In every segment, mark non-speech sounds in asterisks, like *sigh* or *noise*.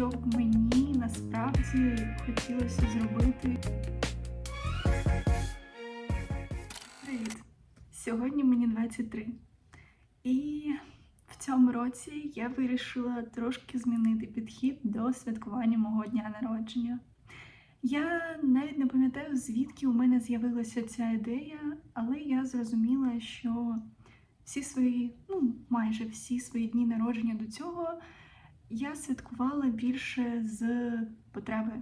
що б мені насправді хотілося зробити. Привіт! Сьогодні мені 23. І в цьому році я вирішила трошки змінити підхід до святкування мого дня народження. Я навіть не пам'ятаю, звідки у мене з'явилася ця ідея, але я зрозуміла, що всі свої, ну майже всі свої дні народження до цього я святкувала більше з потреби,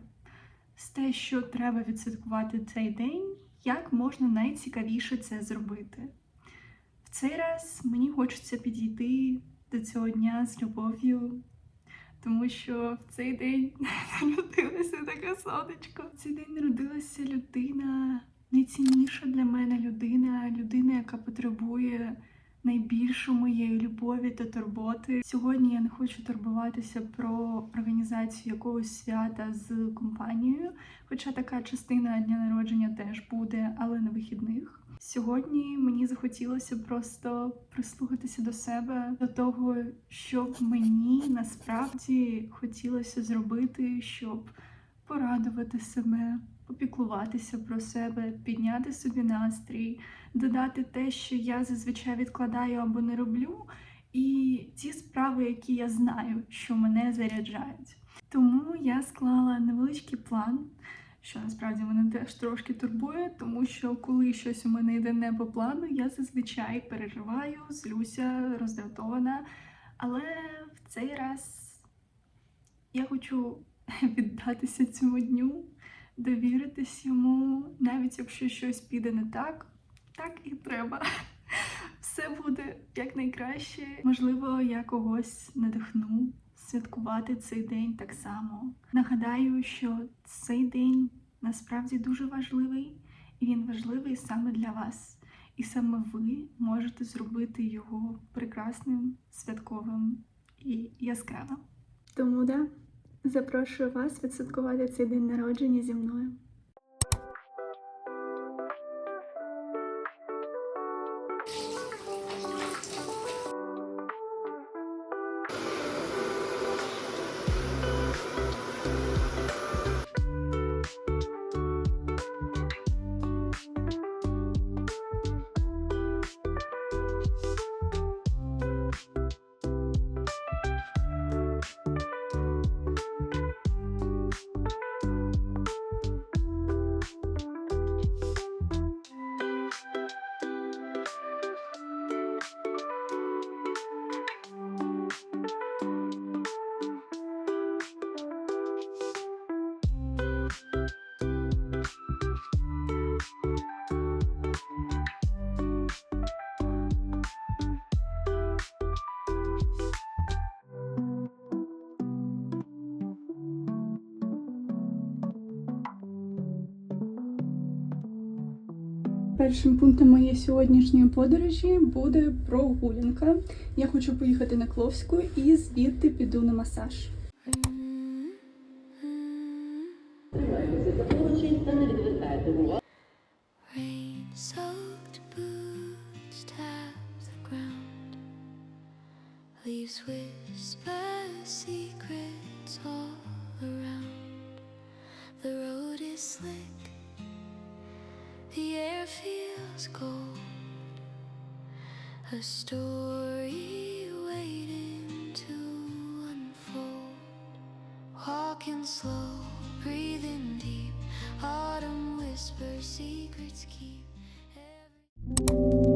з те, що треба відсвяткувати цей день, як можна найцікавіше це зробити. В цей раз мені хочеться підійти до цього дня з любов'ю, тому що в цей день *laughs* народилася таке сонечко. В цей день народилася людина, найцінніша для мене людина, людина, яка потребує найбільшу моєї любові та турботи. Сьогодні я не хочу турбуватися про організацію якогось свята з компанією, хоча така частина дня народження теж буде, але на вихідних. Сьогодні мені захотілося просто прислухатися до себе, до того, що мені насправді хотілося зробити, щоб порадувати себе, попіклуватися про себе, підняти собі настрій, додати те, що я зазвичай відкладаю або не роблю, і ті справи, які я знаю, що мене заряджають. Тому я склала невеличкий план, що насправді мене теж трошки турбує, тому що коли щось у мене йде не по плану, я зазвичай переживаю, злюся, роздратована. Але в цей раз я хочу *laughs* віддатися цьому дню, довіритись йому, навіть якщо щось піде не так, так і треба. *laughs* Все буде якнайкраще. Можливо, я когось надихну святкувати цей день так само. Нагадаю, що цей день насправді дуже важливий, і він важливий саме для вас. І саме ви можете зробити його прекрасним, святковим і яскравим. Тому да, запрошую вас відсвяткувати цей день народження зі мною. Першим пунктом моєї сьогоднішньої подорожі буде прогулянка. Я хочу поїхати на Кловську і звідти піду на масаж. Secrets all around. The road is slick, feels cold. A story waiting to unfold. Walking slow, breathing deep. Autumn whispers, secrets keep. Every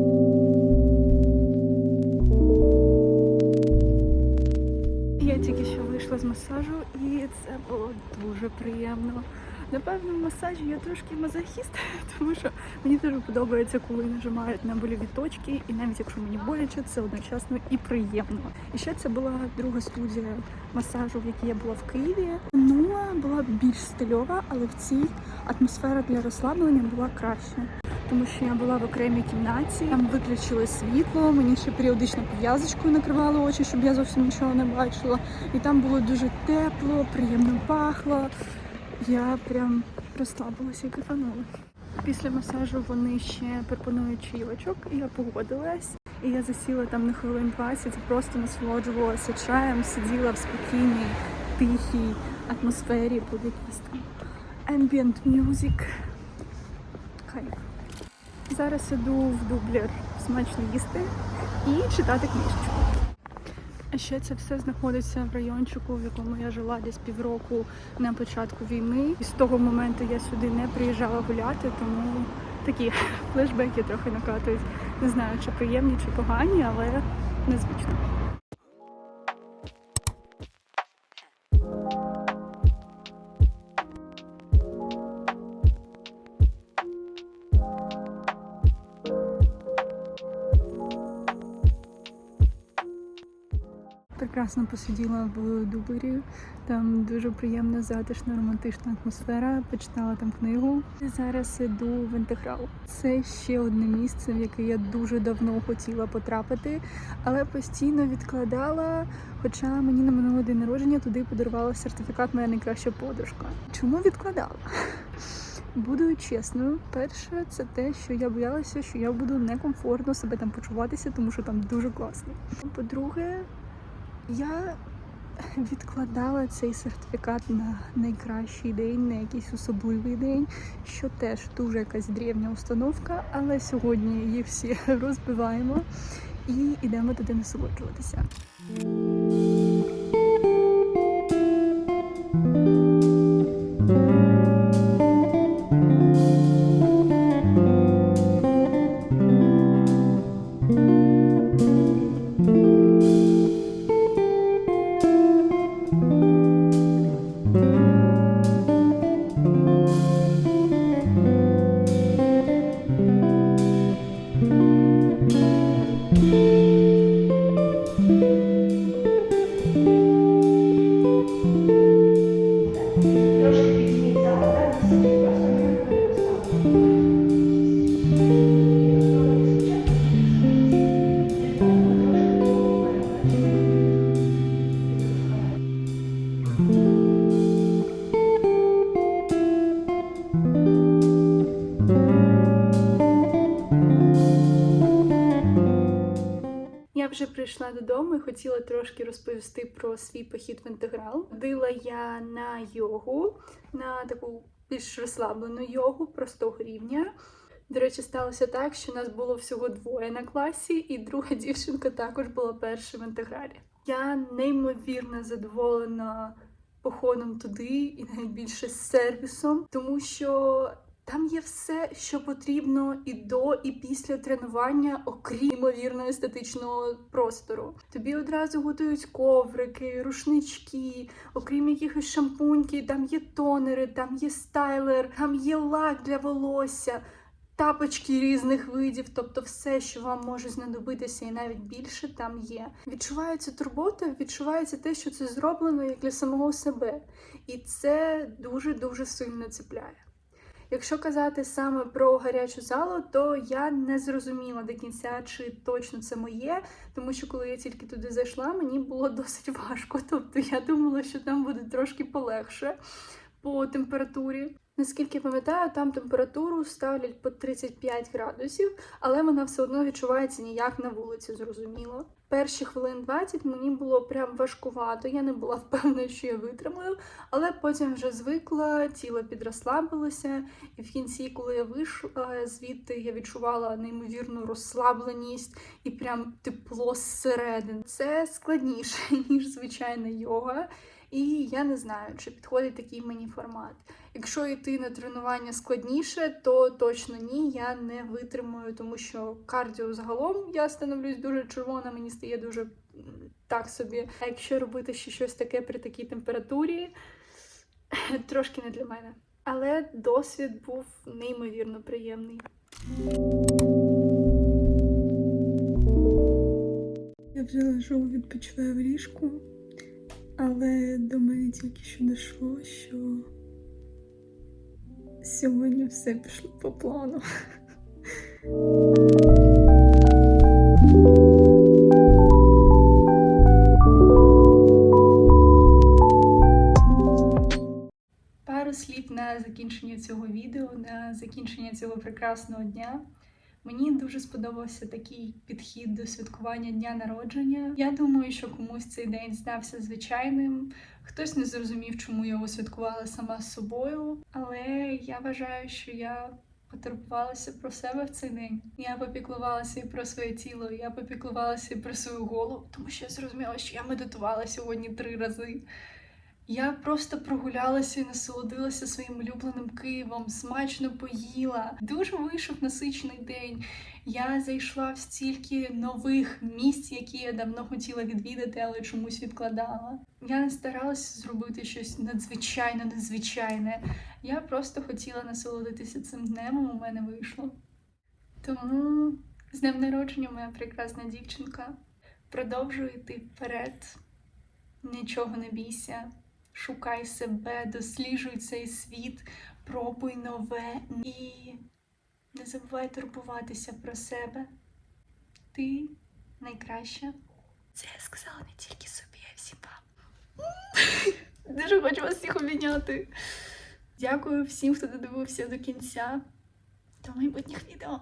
Я тільки що вийшла з масажу, і це було дуже приємно. Напевно, в масажі я трошки мазохіст, *laughs* тому що мені дуже подобається, коли нажимають на больові точки, і навіть якщо мені боляче, це одночасно і приємно. І ще це була друга студія масажу, в якій я була в Києві. Минула була більш стильова, але в цій атмосфера для розслаблення була краще. Тому що я була в окремій кімнаті, там виключили світло, мені ще періодично пов'язочкою накривали очі, щоб я зовсім нічого не бачила. І там було дуже тепло, приємно пахло. Я прям розслабилася і кайфанула. Після масажу вони ще пропонують чайочок, і я погодилась. І я засіла там на хвилин 20, просто насолоджувалася чаєм, сиділа в спокійній тихій атмосфері під якийсь там ambient music. Кайф. Зараз іду в дублер смачно їсти і читати книжечку. Ще це все знаходиться в райончику, в якому я жила десь півроку на початку війни. І з того моменту я сюди не приїжджала гуляти, тому такі *laughs* флешбеки трохи накатують. Не знаю, чи приємні, чи погані, але незвично. Прекрасно посиділа в Дублері. Там дуже приємна, затишна, романтична атмосфера. Почитала там книгу. Зараз іду в інтеграл. Це ще одне місце, в яке я дуже давно хотіла потрапити, але постійно відкладала. Хоча мені на минулий день народження туди подарувала сертифікат моя найкраща подружка. Чому відкладала? Буду чесною, перше, це те, що я боялася, що я буду некомфортно себе там почуватися, тому що там дуже класно. По-друге, я відкладала цей сертифікат на найкращий день, на якийсь особливий день, що теж дуже якась древня установка, але сьогодні її всі *laughs* розбиваємо і йдемо туди насолоджуватися. Прийшла додому і хотіла трошки розповісти про свій похід в інтеграл. Ходила я на йогу, на таку більш розслаблену йогу простого рівня. До речі, сталося так, що нас було всього двоє на класі, і друга дівчинка також була перша в інтегралі. Я неймовірно задоволена походом туди і найбільше сервісом, тому що там є все, що потрібно і до, і після тренування, окрім ймовірно естетичного простору. Тобі одразу готують коврики, рушнички, окрім якихось шампуньки, там є тонери, там є стайлер, там є лак для волосся. Тапочки різних видів, тобто все, що вам може знадобитися, і навіть більше там є. Відчувається турбота, відчувається те, що це зроблено як для самого себе, і це дуже дуже сильно цепляє. Якщо казати саме про гарячу залу, то я не зрозуміла до кінця, чи точно це моє, тому що коли я тільки туди зайшла, мені було *laughs* досить важко. Тобто я думала, що там буде трошки полегше по температурі. Наскільки пам'ятаю, там температуру ставлять по 35 градусів, але вона все одно відчувається ніяк на вулиці, зрозуміло. Перші хвилин 20 мені було прям важкувато, я не була *laughs* впевнена, що я витримаю, але потім вже звикла, тіло підрослабилося, і в кінці, коли я вийшла звідти, я відчувала неймовірну розслабленість і прям тепло зсередини. Це складніше, *laughs* ніж звичайна йога. І я не знаю, чи підходить такий мені формат. Якщо йти на тренування складніше, то точно ні, я не витримую, тому що кардіо загалом я становлюсь дуже червона, мені стає дуже так собі. А якщо робити ще щось таке при такій температурі, *clears throat* трошки не для мене. Але досвід був неймовірно приємний. Я вже лежу, відпочиваю в ліжку, але до мене тільки що дійшло, що сьогодні все пішло по плану. Пару слів на закінчення цього відео, на закінчення цього прекрасного дня. Мені дуже сподобався такий підхід до святкування дня народження. Я думаю, що комусь цей день здався звичайним. Хтось не зрозумів, чому я його святкувала сама з собою. Але я вважаю, що я потурбувалася про себе в цей день. Я попіклувалася і про своє тіло, я попіклувалася і про свою голову, тому що я зрозуміла, що я медитувала сьогодні три рази. Я просто прогулялася і насолодилася своїм улюбленим Києвом, смачно поїла. Дуже вийшов насичений день. Я зайшла в стільки нових місць, які я давно хотіла відвідати, але чомусь відкладала. Я не старалася зробити щось надзвичайно незвичайне. Я просто хотіла насолодитися цим днем, у мене вийшло. Тому з днем народження, моя прекрасна дівчинка. Продовжуй йти вперед. Нічого не бійся. Шукай себе, досліджуй цей світ, пробуй нове і не забувай турбуватися про себе. Ти найкраща. Це я сказала не тільки собі, а всім вам. *laughs* Дуже хочу вас всіх обійняти. Дякую всім, хто додивився до кінця. До майбутніх відео.